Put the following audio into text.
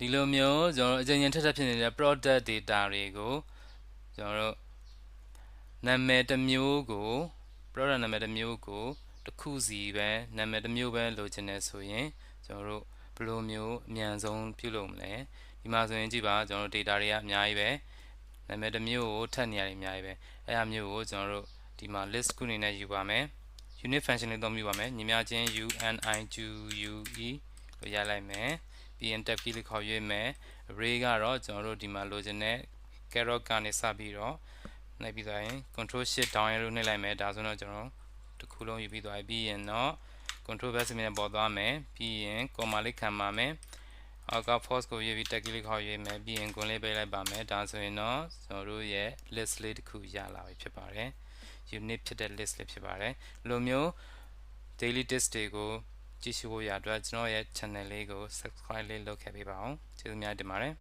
ဒီလိုမျိုးကျွန်တော်တို့အကြိမ်ကြိမ်ထပ်ထပ်ဖြစ်နေတဲ့ product data တွေကိုကျွန်တော်တို့နာမည်တစ်မျိုးကို product နာမည်တစ်မျိုးကိုတစ်ခုစီပဲနာမည်တစ်မျိုးပဲလိုချင်တယ်ဆိုရင်ကျွန်တော်တို့ဘယ်လိုမျိုးအမြန်ဆုံးပြုလုပ်မလဲဒီမှာဆိုရင်ကြည့်ပါကျွန်တော်တို့ data တွေကအများကြီးပဲနာမည်တစ်မျိုးကိုထပ်နေရတယ်အများကြီးပဲအဲအမျိုးကိုကျွန်တော်တို့ဒီမှာ list ခုအနေနဲ့ယူပါမယ် unit function လေးသုံးပြပါမယ်ညီမချင်း uniju ue ကိုရလိုက်မယ် ပြီးရင် tab key လေးခေါ်ရွေးမယ် array ကတော့ကျွန်တော်တို့ဒီမှာလိုချင်တဲ့ caret ကနေစပြီးတော့နှိပ်ပြီးသွားရင် control shift down arrow နှိပ်လိုက်မယ်ဒါဆိုတော့ကျွန်တော်တစ်ခုလုံးယူပြီးသွားပြီးရင်တော့ control back စမြဲပေါ်သွားမယ်ပြီးရင် comma လေးခံပါမယ်အောက်က force ကိုရွေးပြီး tag key လေးခေါ်ရွေးမယ်ပြီးရင်ဂွန်လေးပေးလိုက်ပါမယ်ဒါဆိုရင်တော့ကျွန်တော်တို့ရဲ့ list လေးတစ်ခုရလာပြီဖြစ်ပါတယ် unit ဖြစ်တဲ့ list လေးဖြစ်ပါတယ်ဒီလိုမျိုး daily test တွေကို ကြည့်ရှုဖို့ရအတွက်ကျွန်တော်ရဲ့ channel လေးကို subscribe လေးလုပ်ခဲ့ပေးပါအောင်ကျေးဇူးများတင်ပါတယ်